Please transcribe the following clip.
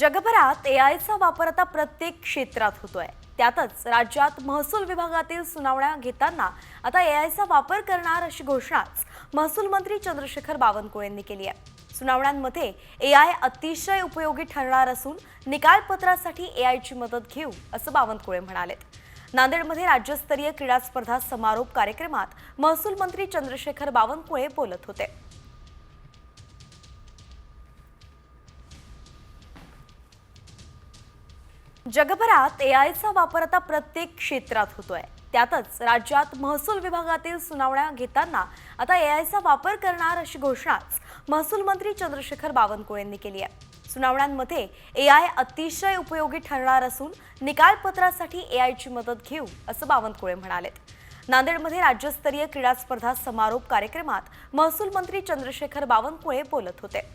जगभरात एआयचा वापर आता प्रत्येक क्षेत्रात होतोय. त्यातच राज्यात महसूल विभागातील सुनावण्या घेताना आता एआयचा वापर करणार अशी घोषणाच महसूल मंत्री चंद्रशेखर बावनकुळेंनी केली आहे. सुनावण्यांमध्ये एआय अतिशय उपयोगी ठरणार असून निकालपत्रासाठी एआयची मदत घेऊ असं बावनकुळे म्हणालेत नांदेडमध्ये राज्यस्तरीय क्रीडा स्पर्धा समारोप कार्यक्रमात महसूल मंत्री चंद्रशेखर बावनकुळे बोलत होते. जगभरात एआयचा वापर आता प्रत्येक क्षेत्रात होतोय. त्यातच राज्यात महसूल विभागातील सुनावण्या घेताना आता एआयचा वापर करणार अशी घोषणाच महसूल मंत्री चंद्रशेखर बावनकुळेंनी केली आहे. सुनावण्यांमध्ये एआय अतिशय उपयोगी ठरणार असून निकालपत्रासाठी एआयची मदत घेऊ असं बावनकुळे म्हणालेत. नांदेडमध्ये राज्यस्तरीय क्रीडा स्पर्धा समारोप कार्यक्रमात महसूल मंत्री चंद्रशेखर बावनकुळे बोलत होते.